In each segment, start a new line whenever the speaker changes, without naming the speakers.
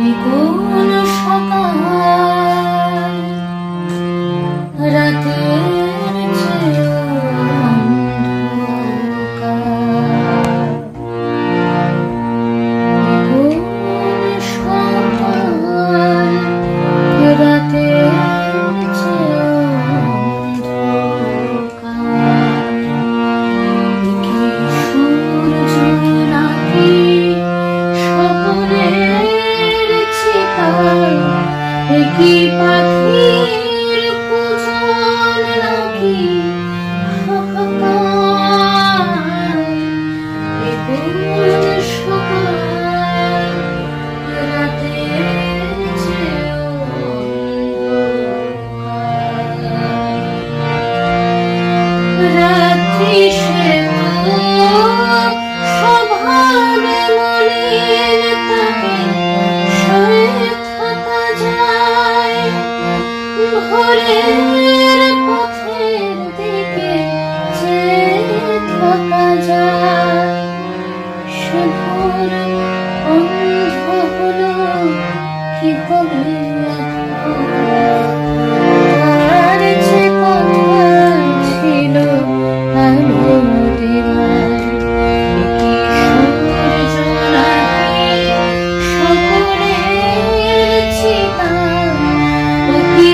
এ কোন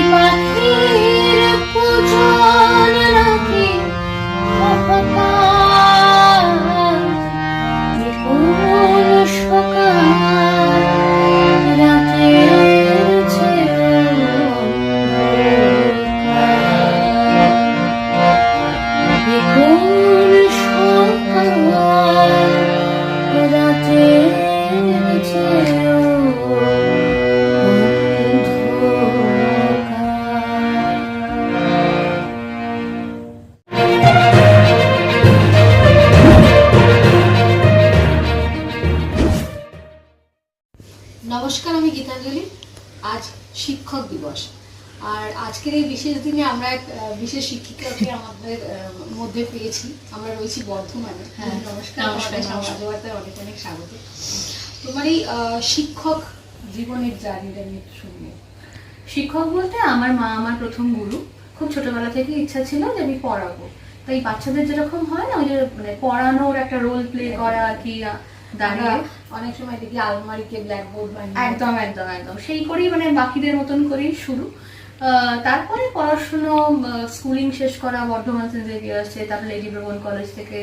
ও
বিশেষ শিক্ষিকাকে আমাদের মধ্যে পেয়েছি। আমরা রয়েছি বর্ধমানে।
হ্যাঁ,
নমস্কার
নমস্কার,
আমাদের সমাজবার্তায় অনেক অনেক স্বাগত। তোমার এই শিক্ষক জীবনের জার্নিটা নিয়ে একটু শুনব।
শিক্ষক বলতে আমার মা আমার প্রথম গুরু। খুব ছোটবেলা থেকে ইচ্ছা ছিল যে আমি পড়াবো। তাই বাচ্চাদের যেরকম হয় না ওই যে মানে পড়ানোর একটা রোল প্লে করা কি দাঁড়িয়ে।
অনেক সময় দেখি আলমারিকে ব্ল্যাকবোর্ড বানিয়ে।
একদম একদম একদম। সেই করেই মানে বাকিদের মতন করেই শুরু। তারপরে পড়াশুনো স্কুলিং শেষ করা বর্ধমান সেন্ট তারপরে লেডি কলেজ থেকে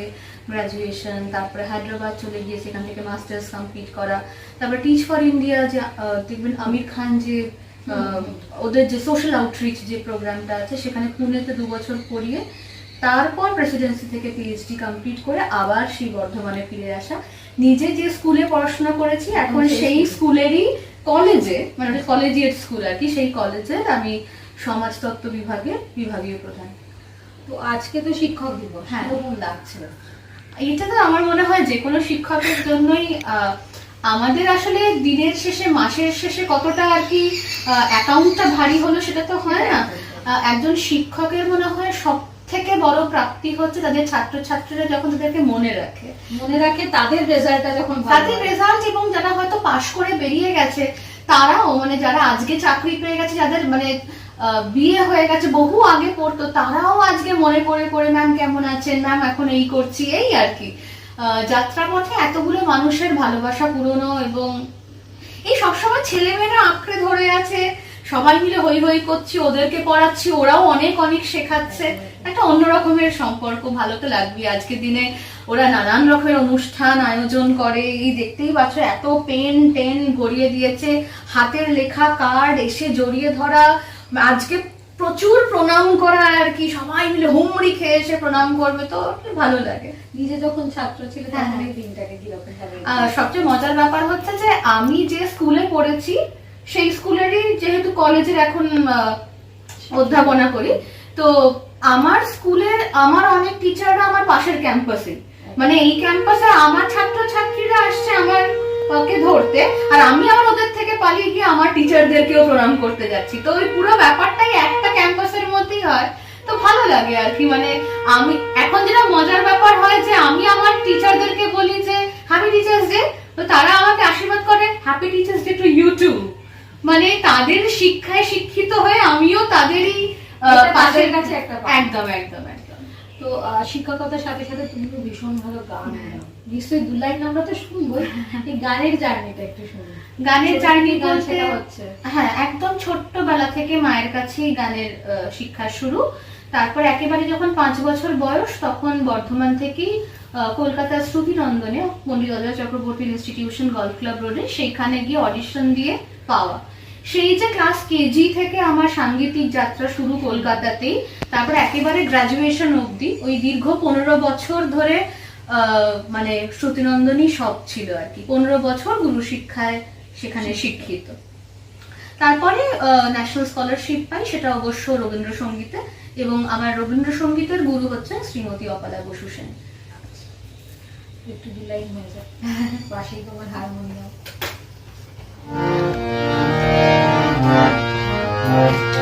গ্রাজুয়েশন তারপরে হায়দ্রাবাদ চলে গিয়ে সেখান থেকে মাস্টার্স কমপ্লিট করা তারপরে টিচ ফর ইন্ডিয়া যে দেখবেন আমির খান যে ওদের যে সোশ্যাল আউটরিচ যে প্রোগ্রামটা আছে সেখানে পুনেতে দু বছর পড়িয়ে তারপর প্রেসিডেন্সি থেকে পিএইচডি কমপ্লিট করে আবার সেই বর্ধমানে ফিরে আসা। নিজে যে স্কুলে পড়াশোনা করেছি এখন
সেই
স্কুলেরই কলেজে মানে কলেজিয়েট স্কুল আর কি সেই কলেজের আমি সমাজতত্ত্ব বিভাগে বিভাগীয় প্রধান।
তো আজকে তো শিক্ষক দিবস
হ্যাঁ।
কেমন লাগছে?
এটা তো আমার মনে হয় যে কোনো শিক্ষকের জন্যই আহ, আমাদের আসলে দিনের শেষে মাসের শেষে কতটা আর কি অ্যাকাউন্টটা ভারী হলো সেটা তো হয় না। আহ, একজন শিক্ষকের মনে হয় সব থেকে বড় প্রাপ্তি হচ্ছে তাদের ছাত্রছাত্রীরা যখন তাদেরকে মনে রাখে।
মনে রাখে তাদের রেজাল্টটা যখন
তাদের রেজাল্ট এবং যারা হয়তো পাশ করে বেরিয়ে গেছে তারাও মানে যারা আজকে চাকরি পেয়ে গেছে যাদের মানে বিয়ে হয়ে গেছে বহু আগে পড়তো তারাও আজকে মনে করে করে ম্যাম কেমন আছেন? ম্যাম এখন এই করছি। এই আর কি। আহ, যাত্রাপথে এতগুলো মানুষের ভালোবাসা পুরনো এবং এই সবসময় ছেলেমেয়েরা আঁকড়ে ধরে আছে। সবাই মিলে হই হই করছি ওদেরকে পড়াচ্ছি ওরাও অনেক অনেক শেখাচ্ছে। একটা অন্য রকমের সম্পর্ক ভালো তো লাগবে আজকের দিনে ওরা নানান রকমের অনুষ্ঠান আয়োজন করে। এই দেখতেই পাচ্ছ এত পেন টেন গড়িয়ে দিয়েছে। হাতের লেখা কার্ড এসে জড়িয়ে ধরা। আজকে প্রচুর প্রণাম করা আর কি। সবাই মিলে হুমড়ি খেয়ে এসে প্রণাম করবে তো ভালো লাগে।
নিজে যখন ছাত্র ছিল তখন। এই দিনটাকে কীরকম
সবচেয়ে মজার ব্যাপার হচ্ছে যে আমি যে স্কুলে পড়েছি সেই স্কুলেরই যেহেতু কলেজের এখন অধ্যাপনা করি, তো আমার স্কুলের, আমার অনেক টিচাররা আমার পাশের ক্যাম্পাসে মানে এই ক্যাম্পাসে আমার ছাত্র ছাত্রীরা আসছে আমার কে ধরতে, আর আমি আমার ওদের থেকে পালিয়ে গিয়ে আমার টিচারদেরকেও প্রণাম করতে যাচ্ছি। তো ওই পুরো ব্যাপারটাই একটা ক্যাম্পাসের মধ্যেই হয়। তো ভালো লাগে আর কি মানে আমি, এখন যেটা মজার ব্যাপার হয় যে আমি আমার টিচারদেরকে বলি যে হ্যাপি টিচার্স ডে তো তারা আমাকে আশীর্বাদ করে happy teachers day to you too মানে তাদের শিক্ষায় শিক্ষিত হয়ে আমিও তাদেরই পাশের
কাছে একটা
একদম একদম একদম।
তো শিক্ষকতার সাথে সাথে তুমি তো ভীষণ ভালো গান নিশ্চয়ই দু লাইন আমরা তো শুনবোই এই গানের জার্নিটা একটু শুনি
গানের জার্নি
গান
বলতে
শেখা হচ্ছে?
হ্যাঁ একদম ছোট্টবেলা থেকে মায়ের কাছেই গানের শিক্ষা শুরু। তারপর একেবারে যখন পাঁচ বছর বয়স তখন বর্ধমান থেকেই কলকাতার শ্রুতিনন্দনে Pandit Ajoy Chakraborty institution golf club রোডে সেইখানে গিয়ে অডিশন দিয়ে পাওয়া। সেই যে ক্লাস কেজি থেকে আমার সাংগীতিক যাত্রা শুরু কলকাতাতেই তারপর একেবারে গ্রাজুয়েশন অবধি ওই দীর্ঘ পনেরো বছর ধরে মানে শ্রুতিনন্দনই সব ছিল আর কি। পনেরো বছর গুরু শিক্ষায় সেখানে শিক্ষিত। তারপরে ন্যাশনাল স্কলারশিপ পাই সেটা অবশ্য রবীন্দ্রসঙ্গীতে এবং আমার রবীন্দ্রসঙ্গীতের গুরু হচ্ছেন শ্রীমতী অপালা বসু সেন।
একটু হয়ে যায় পাশেই তোমার হারমোনিয়াম Thank you.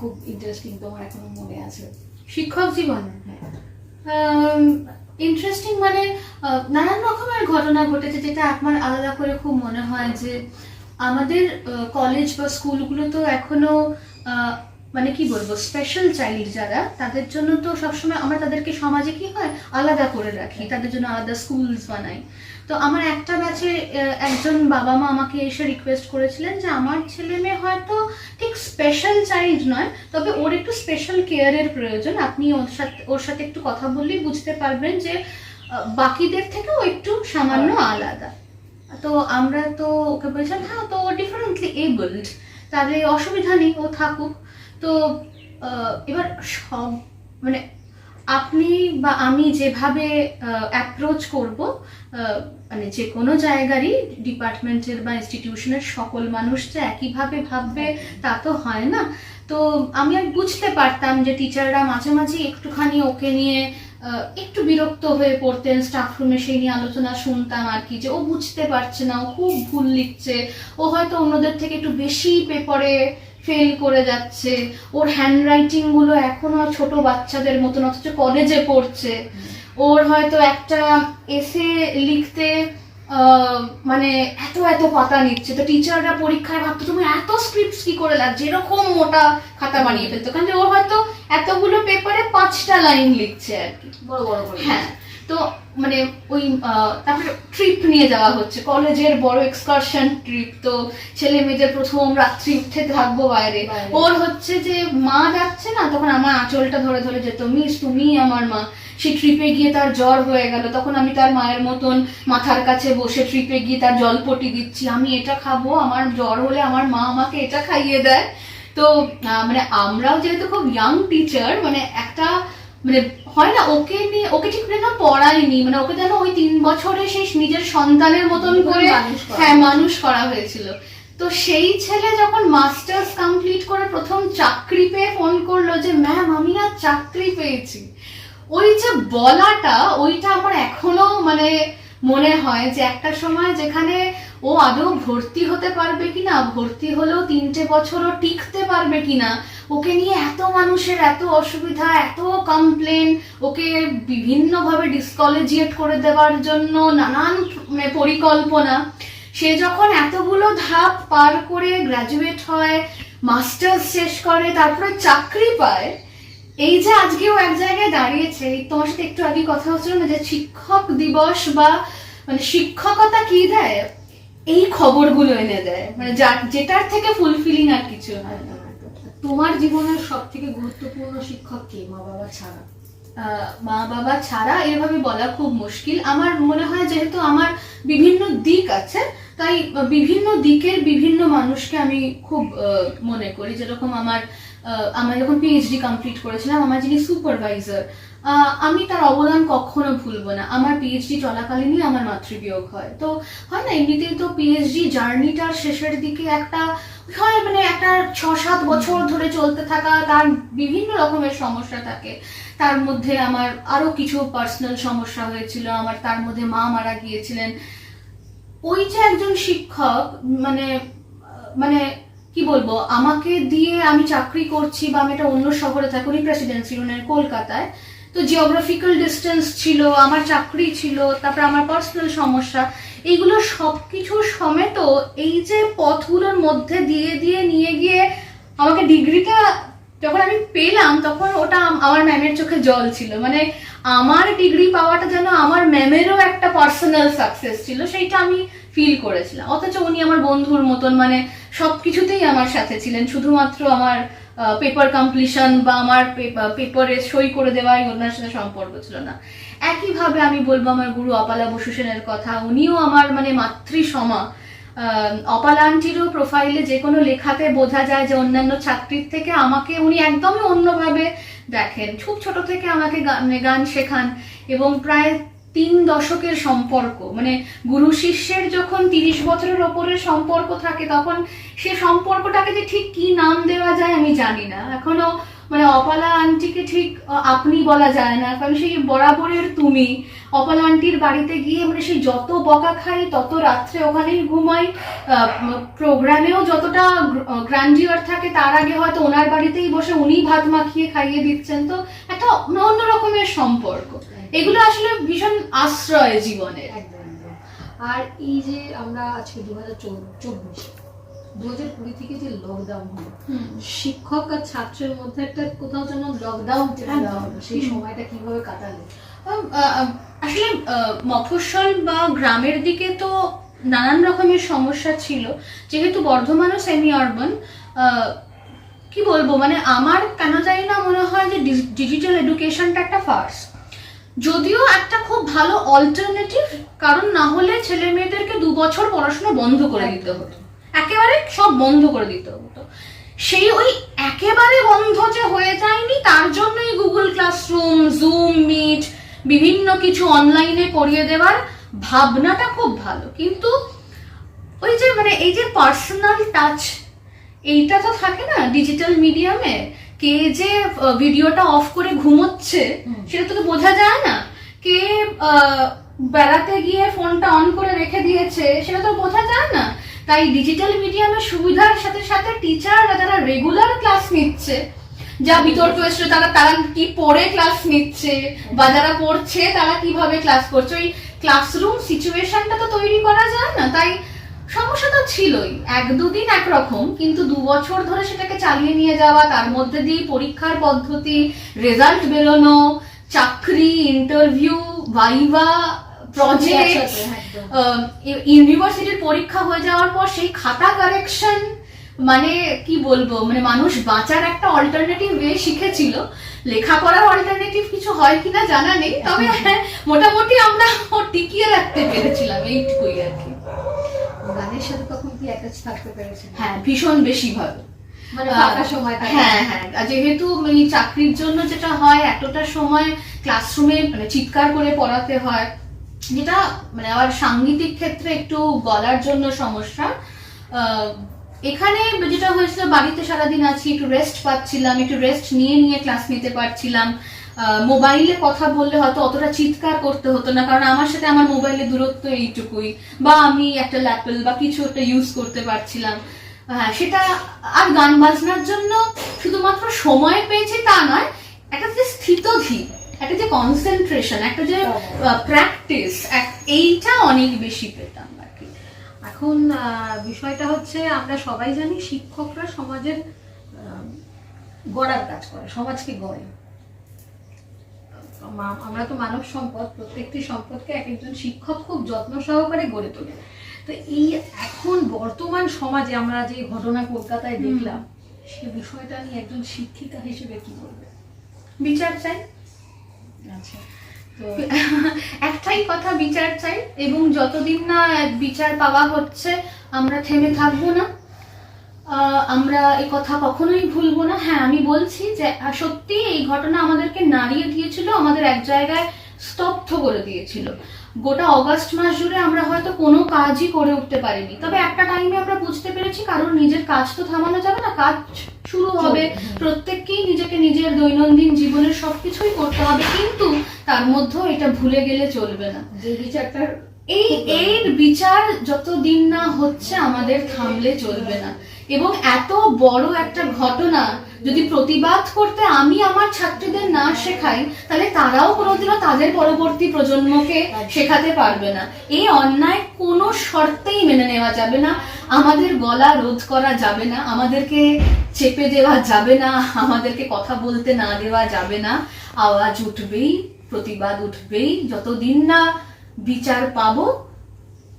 খুব ইন্টারেস্টিং তোমার এখনও মনে আছে।
শিক্ষক জীবনে
হ্যাঁ।
ইন্টারেস্টিং মানে নানান রকমের ঘটনা ঘটেছে যেটা আমার আলাদা করে খুব মনে হয় যে আমাদের কলেজ বা স্কুলগুলো তো এখনও মানে কি বলব স্পেশাল চাইল্ড যারা, তাদের জন্য তো সবসময় আমরা তাদেরকে সমাজে কি হয়, আলাদা করে রাখি, তাদের জন্য আলাদা স্কুলস বানাই। তো আমার একটা ব্যাচে একজন বাবা মা আমাকে এসে রিকোয়েস্ট করেছিলেন যে আমার ছেলে মেয়ে হয়তো স্পেশাল চাইল্ড নয় তবে ওর একটু স্পেশাল কেয়ারের প্রয়োজন। আপনি ওর সাথে ওর সাথে একটু কথা বললেই বুঝতে পারবেন যে বাকিদের থেকে ও একটু সামান্য আলাদা। তো আমরা তো ওকে বলছিলাম হ্যাঁ তো ও ডিফারেন্টলি এবলড তাহলে অসুবিধা নেই ও থাকুক। তো এবার সব মানে আপনি বা আমি যেভাবে অ্যাপ্রোচ করব মানে যে কোনো জায়গারই ডিপার্টমেন্টের বা ইনস্টিটিউশনের সকল মানুষ যে একইভাবে ভাববে, তা তো হয় না। তো আমি আর বুঝতে পারতাম যে টিচাররা মাঝে মাঝে একটুখানি ওকে নিয়ে একটু বিরক্ত হয়ে পড়তেন স্টাফ রুমে সেই নিয়ে আলোচনা শুনতাম আর কি, যে ও বুঝতে পারছে না, ও খুব ভুল লিখছে, ও হয়তো অন্যদের থেকে একটু বেশি পেপারে ফেল করে যাচ্ছে। ওর হ্যান্ডরাইটিংগুলো এখনও ছোট বাচ্চাদের মতন অথচ কলেজে পড়ছে। ওর হয়তো একটা এসে লিখতে মানে এত এত পাতা নিচ্ছে। তো টিচাররা পরীক্ষায় ভাবতো তুমি এত স্ক্রিপ্টস কি করে লাগ যেরকম মোটা খাতা বানিয়ে ফেলতো। কারণ যে ওর হয়তো এতগুলো পেপারে পাঁচটা লাইন লিখছে আর কি।
বড় বড় করে
হ্যাঁ তো মানে ওই তারপরে ট্রিপ নিয়ে যাওয়া হচ্ছে। কলেজের বড় এক্সকারশন ট্রিপ তো ছেলে মেয়েদের প্রথম রাত্রি উঠে থাকব বাইরে। ওর হচ্ছে যে মা যাচ্ছে না তখন আমার আঁচলটা ধরে ধরে যেত মিস তুমি আমার মা। সে ট্রিপে গিয়ে তার জ্বর হয়ে গেল। তখন আমি তার মায়ের মতন মাথার কাছে বসে ট্রিপে গিয়ে তার জলপটি দিচ্ছি। আমি এটা খাব আমার জ্বর হলে আমার মা আমাকে এটা খাইয়ে দেয়। তো মানে আমরাও যেহেতু খুব ইয়াং টিচার মানে একটা মানে হয় না ওকে নিয়ে ওকে ঠিক করে না পড়ায়নি মানে ওকে যেন ওই তিন বছরে সেই নিজের সন্তানের মতন করে হ্যাঁ মানুষ করা হয়েছিল। তো সেই ছেলে যখন মাস্টার্স কমপ্লিট করে প্রথম চাকরি পেয়ে ফোন করল যে ম্যাম আমি আর চাকরি পেয়েছি। ওই যে বলাটা ওইটা আমার এখনও মানে মনে হয় যে একটা সময় যেখানে ও আদৌ ভর্তি হতে পারবে কিনা? ভর্তি হলেও তিনটে বছরও টিকতে পারবে কিনা? ওকে নিয়ে এত মানুষের এত অসুবিধা, এত কমপ্লেন ওকে বিভিন্নভাবে ডিসকলেজিয়েট করে দেওয়ার জন্য নানান পরিকল্পনা। সে যখন এতগুলো ধাপ পার করে গ্রাজুয়েট হয় মাস্টার্স শেষ করে, তারপরে চাকরি পায়, এই যে আজকেও এক জায়গায় দাঁড়িয়েছে তোমার সাথে একটু আগে কথা হচ্ছিল না যে শিক্ষক দিবস বা মানে শিক্ষকতা কি দেয়? এই খবরগুলো এনে দেয়। মানে যেটার থেকে ফুলফিলিং আর কিছু হয়
তোমার জীবনের সব থেকে গুরুত্বপূর্ণ শিক্ষক কে? মা বাবা ছাড়া।
মা বাবা ছাড়া এভাবে বলা খুব মুশকিল। আমার মনে হয় যেহেতু আমার বিভিন্ন দিক আছে, তাই বিভিন্ন দিকের বিভিন্ন মানুষকে আমি খুব মনে করি। যেরকম আমার আমার যখন পিএইচডি কমপ্লিট করেছিলাম, আমার যিনি সুপারভাইজার আমি তার অবদান কখনো ভুলবো না। আমার পিএইচডি চলাকালীনই আমার মাতৃবিয়োগ হয়। তো হয় না, এমনিতেই তো পিএইচডি জার্নিটার শেষের দিকে একটা হয় মানে একটা ছ সাত বছর ধরে চলতে থাকা তার বিভিন্ন রকমের সমস্যা থাকে। তার মধ্যে আমার আরও কিছু পার্সোনাল সমস্যা হয়েছিল। আমার তার মধ্যে মা মারা গিয়েছিলেন। ওই যে একজন শিক্ষক মানে মানে কি বলব, আমাকে দিয়ে আমি চাকরি করছি বা আমি একটা অন্য শহরে থাকি, উনি প্রেসিডেন্সি উনি কলকাতায়। তো জিওগ্রাফিক্যাল ডিস্টেন্স ছিল, আমার চাকরি ছিল, তারপর আমার পার্সোনাল সমস্যা, এইগুলো সবকিছু সমেত এই যে পথগুলোর মধ্যে দিয়ে দিয়ে নিয়ে গিয়ে আমাকে ডিগ্রিটা যখন আমি পেলাম, তখন ওটা আমার ম্যামের চোখে জল ছিল। মানে আমার ডিগ্রি পাওয়াটা যেন আমার ম্যামেরও একটা পার্সোনাল সাকসেস ছিল, সেইটা আমি ফিল করেছিলাম। অথচ উনি আমার বন্ধুর মতন মানে সব কিছুতেই আমার সাথে ছিলেন, শুধুমাত্র আমার পেপার কমপ্লিশন বা আমার পেপারে সই করে দেওয়া এই ওনার সাথে সম্পর্ক ছিল না। একইভাবে আমি বলব আমার গুরু অপালা বসু সেনের কথা, উনিও আমার মানে মাতৃসমা। অপালা আন্টিরও প্রোফাইলে যে কোনো লেখাতে বোঝা যায় যে অন্যান্য ছাত্রীর থেকে আমাকে উনি একদমই অন্যভাবে দেখেন। খুব ছোট থেকে আমাকে মানে গান শেখান এবং প্রায় তিন দশকের সম্পর্ক। মানে গুরু শিষ্যের যখন তিরিশ বছরের ওপরের সম্পর্ক থাকে, তখন সে সম্পর্কটাকে যে ঠিক কি নাম দেওয়া যায় আমি জানি না। এখনও মানে অপালা আন্টিকে ঠিক আপনি বলা যায় না। কারণ সেই বরাবরের তুমি, অপালা আন্টির বাড়িতে গিয়ে মানে সেই যত বকা খাই তত রাত্রে ওখানেই ঘুমাই প্রোগ্রামেও যতটা গ্র্যান্ডিওর থাকে, তার আগে হয়তো ওনার বাড়িতেই বসে উনি ভাত মাখিয়ে খাইয়ে দিচ্ছেন। তো একটা অন্য রকমের সম্পর্ক। এগুলো আসলে ভীষণ আশ্রয় জীবনের।
একদম একদম। আর এই যে আমরা আজকে দু হাজার চব্বিশ দু হাজার কুড়ি থেকে যে লকডাউন হলো শিক্ষক আর ছাত্রের মধ্যে একটা কোথাও যেন লকডাউন সেই সময়টা কীভাবে কাটালে?
আসলে মফস্বল বা গ্রামের দিকে তো নানান রকমের সমস্যা ছিল। যেহেতু বর্ধমানও সেমি আরবান কি বলব মানে আমার কেন জানি না মনে হয় যে ডিজিটাল এডুকেশনটা একটা ফার্স যদিও একটা খুব ভালো অল্টারনেটিভ কারণ না হলে ছেলে মেয়েদেরকে দু বছর পড়াশোনা বন্ধ করে দিতে হতো। একেবারে সব বন্ধ করে দিতে হতো। সেই ওই একেবারে বন্ধ যে হয়ে যায়নি, তার জন্যই গুগল ক্লাসরুম জুম মিট বিভিন্ন কিছু অনলাইনে করিয়ে দেওয়ার ভাবনাটা খুব ভালো। কিন্তু ওই যে মানে এই যে পার্সোনাল টাচ এইটা তো থাকে না ডিজিটাল মিডিয়ামে কে যে ভিডিওটা অফ করে ঘুমোচ্ছে সেটা তো বোঝা যায় না। কে বেড়াতে গিয়ে ফোনটা অন করে রেখে দিয়েছে সেটা তো বোঝা যায় না। তাই ডিজিটাল মিডিয়ামের সুবিধার সাথে সাথে টিচাররা যারা রেগুলার ক্লাস নিচ্ছে যা বিতর্ক এসেছিল তারা তারা কি পড়ে ক্লাস নিচ্ছে বা যারা পড়ছে তারা কীভাবে ক্লাস করছে? ওই ক্লাসরুম সিচুয়েশনটা তো তৈরি করা যায় না। তাই সমস্যা তো ছিলই। এক দুদিন একরকম কিন্তু দু বছর ধরে সেটাকে চালিয়ে নিয়ে যাওয়া তার মধ্যে দিয়ে পরীক্ষার পদ্ধতি রেজাল্ট বেরোনো চাকরি ইন্টারভিউ ভাইভা প্রজেক্ট ইউনিভার্সিটির পরীক্ষা হয়ে যাওয়ার পর সেই খাতা কারেকশন মানে কি বলব মানে মানুষ বাঁচার একটা অল্টারনেটিভ ওয়ে শিখেছিল। লেখাপড়ার অল্টারনেটিভ কিছু হয় কিনা জানা নেই তবে হ্যাঁ মোটামুটি আমরা টিকিয়ে রাখতে পেরেছিলাম এইটুকুই আর কি।
গানের সাথে তখন কি অ্যাটাচ থাকতে পেরেছেন?
হ্যাঁ ভীষণ বেশি
মানে সময়
হ্যাঁ হ্যাঁ যেহেতু এই চাকরির জন্য যেটা হয় এতটা সময় ক্লাসরুমে মানে চিৎকার করে পড়াতে হয় যেটা মানে আবার সাংগীতিক ক্ষেত্রে একটু গলার জন্য সমস্যা। আহ, এখানে যেটা হয়েছিল বাড়িতে সারাদিন আছি একটু রেস্ট পাচ্ছিলাম একটু রেস্ট নিয়ে নিয়ে ক্লাস নিতে পারছিলাম। মোবাইলে কথা বললে হয়তো অতটা চিৎকার করতে হতো না কারণ আমার সাথে আমার মোবাইলের দূরত্ব এইটুকুই বা আমি একটা ল্যাপেল বা কিছু একটা ইউজ করতে পারছিলাম। হ্যাঁ সেটা আর গান বাজনার জন্য শুধুমাত্র সময় পেয়েছি তা নয় একটা যে স্থিতধি একটা যে কনসেন্ট্রেশন একটা যে প্র্যাকটিস এইটা অনেক বেশি পেতাম আর কি।
এখন আহ, বিষয়টা হচ্ছে আমরা সবাই জানি শিক্ষকরা সমাজের গড়ার কাজ করে সমাজকে গড়ে। আমরা তো মানব সম্পদ প্রত্যেকটি সম্পদকে এক একজন শিক্ষক খুব যত্ন সহকারে গড়ে তোলে। তো এই এখন বর্তমান সমাজে আমরা যে ঘটনা কলকাতায় দেখলাম সে বিষয়টা নিয়ে একজন শিক্ষিকা হিসেবে কি বলবে?
বিচার চাই?
আচ্ছা। তো
একটাই কথা বিচার চাই। এবং যতদিন না বিচার পাওয়া হচ্ছে আমরা থেমে থাকব না। আমরা এই কথা কখনোই ভুলবো না। হ্যাঁ আমি বলছি যে সত্যি এই ঘটনা আমাদেরকে নাড়িয়ে দিয়েছিল আমাদের এক জায়গায় স্তব্ধ করে দিয়েছিল। গোটা অগাস্ট মাস জুড়ে আমরা হয়তো কোনো কাজই করে উঠতে পারিনি। তবে একটা টাইমে আমরা বুঝতে পেরেছি কারণ নিজের কাজ তো থামানো যাবে না কাজ শুরু হবে। প্রত্যেককেই নিজেকে নিজের দৈনন্দিন জীবনের সবকিছুই করতে হবে কিন্তু তার মধ্যেও এটা ভুলে গেলে চলবে না।
যে বিচারটার
এই এর বিচার যতদিন না হচ্ছে আমাদের থামলে চলবে না। এবং এত বড় একটা ঘটনা যদি প্রতিবাদ করতে আমি আমার ছাত্রীদের না শেখাই, তাহলে তারাও কোনোদিনও তাদের পরবর্তী প্রজন্মকে শেখাতে পারবে না। এই অন্যায় কোনো শর্তেই মেনে নেওয়া যাবে না। আমাদের গলা রোধ করা যাবে না, আমাদেরকে চেপে দেওয়া যাবে না, আমাদেরকে কথা বলতে না দেওয়া যাবে না। আওয়াজ উঠবেই, প্রতিবাদ উঠবেই, যতদিন না বিচার পাবো,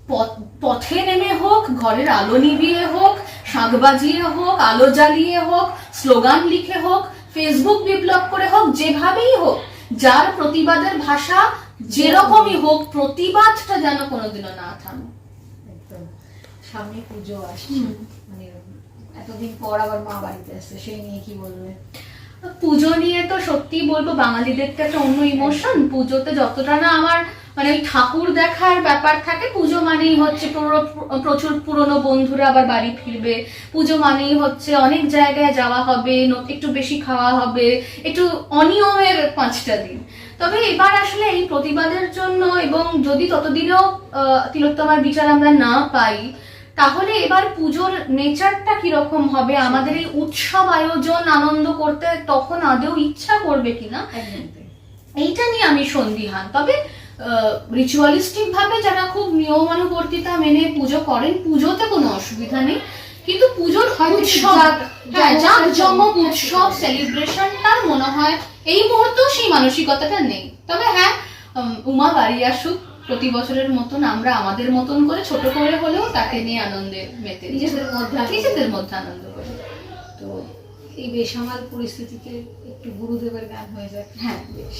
পথ- নেমে হোক, ঘরের আলো নিভিয়ে হোক শাঁখ বাজিয়ে হোক আলো জ্বালিয়ে হোক স্লোগান লিখে হোক ফেসবুক বিপ্লব করে হোক যেভাবেই হোক যার প্রতিবাদের ভাষা যেরকমই হোক প্রতিবাদটা যেন কোনোদিনও না থামে
সামনে পুজো আসছে। মানে এতদিন পর আবার মা বাড়িতে আসছে সেই নিয়ে কি বলবে?
পুজো নিয়ে তো সত্যি বলব বাঙালিদের তো একটা অন্য ইমোশন পুজোতে যতটা না আমার মানে ওই ঠাকুর দেখার ব্যাপার থাকে, পুজো মানেই হচ্ছে পুরো- প্রচুর পুরনো বন্ধুরা আবার বাড়ি ফিরবে। পুজো মানেই হচ্ছে অনেক জায়গায় যাওয়া হবে একটু বেশি খাওয়া হবে, একটু অনিয়মের পাঁচটা দিন। তবে এবার আসলে এই প্রতিবাদের জন্য এবং যদি ততদিনেও তিলোত্তমার বিচার আমরা না পাই তাহলে এবার পুজোর নেচারটা কীরকম হবে? আমাদের এই উৎসব আয়োজন আনন্দ করতে তখন আদেও ইচ্ছা করবে কিনা? এইটা নিয়ে আমি সন্দিহান। তবে রিচুয়ালিস্টিক ভাবে যারা খুব নিয়মানুবর্তিতা মেনে পুজো করেন পুজোতে কোনো অসুবিধা নেই। কিন্তু পুজোর উৎসব। হ্যাঁ
জাঁকজমক
উৎসব। সেলিব্রেশনটার মনে হয় এই মুহূর্তেও সেই মানসিকতাটা নেই। তবে হ্যাঁ উমা বাড়ি আসুক। প্রতি বছরের মতন আমরা আমাদের মতন করে ছোট করে হলেও তাকে নিয়ে আনন্দে মেতে
নিজেদের মধ্যে
নিজেদের মধ্যে আনন্দ করে।
তো এই বেসামাল পরিস্থিতিতে একটু গুরুদেবের গান হয়ে যায়।
হ্যাঁ।
বেশ।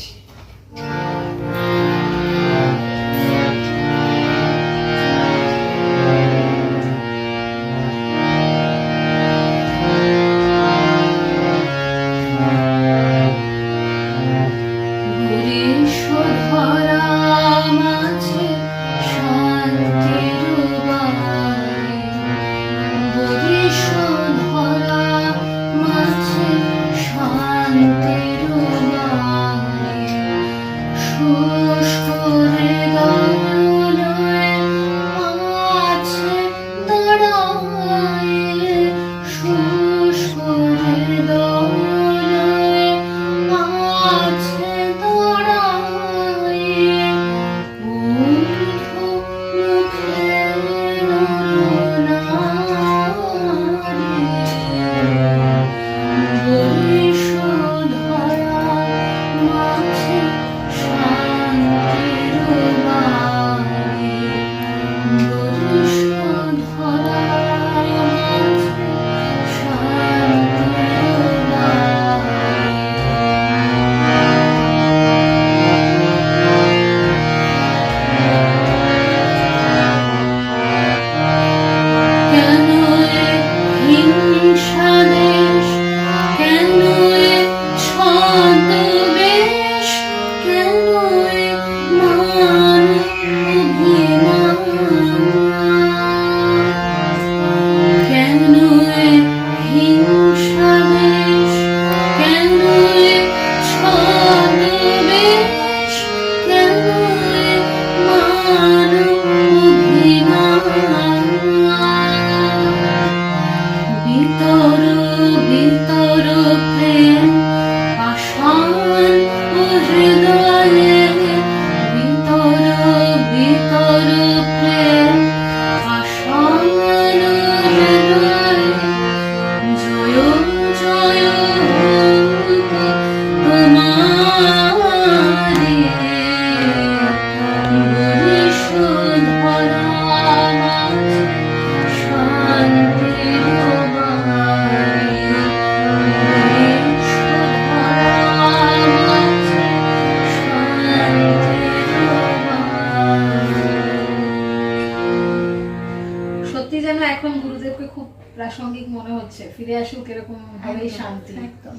প্রাসঙ্গিক মনে হচ্ছে। ফিরে আসুক এরকম ভাবেই শান্তি।
একদম।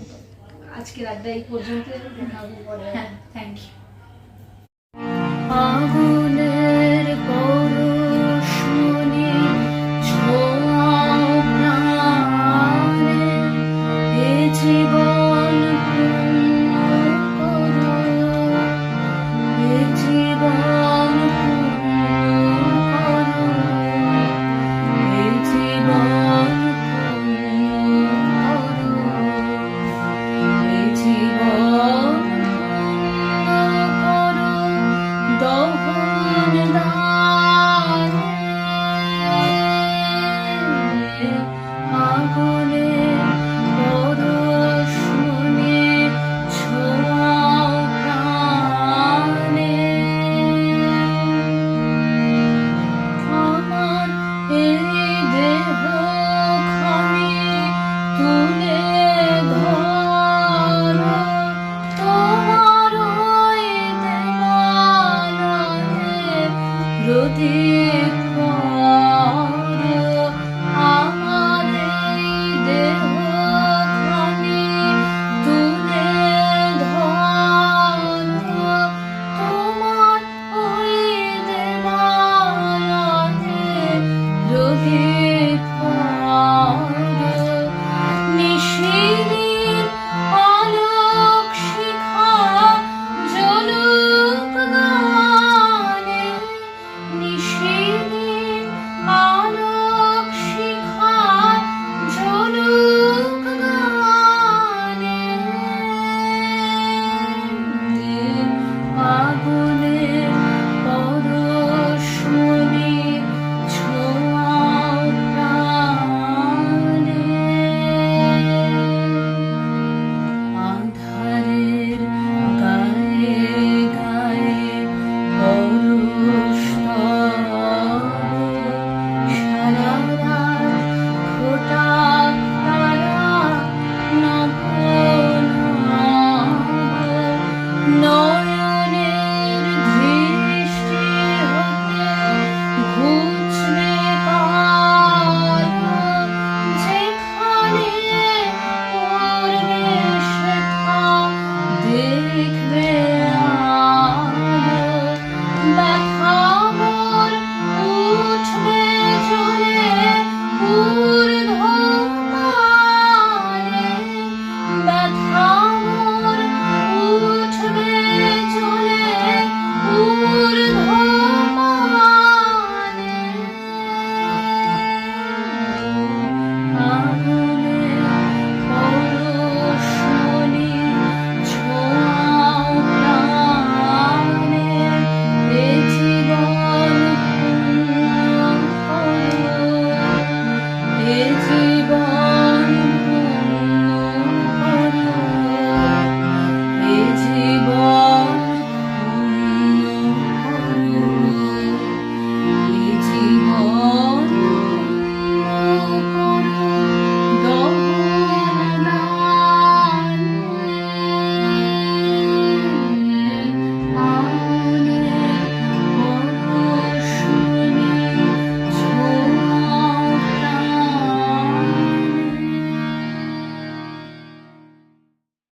আজকের এই পর্যন্ত
হ্যাঁ থ্যাংক ইউ God.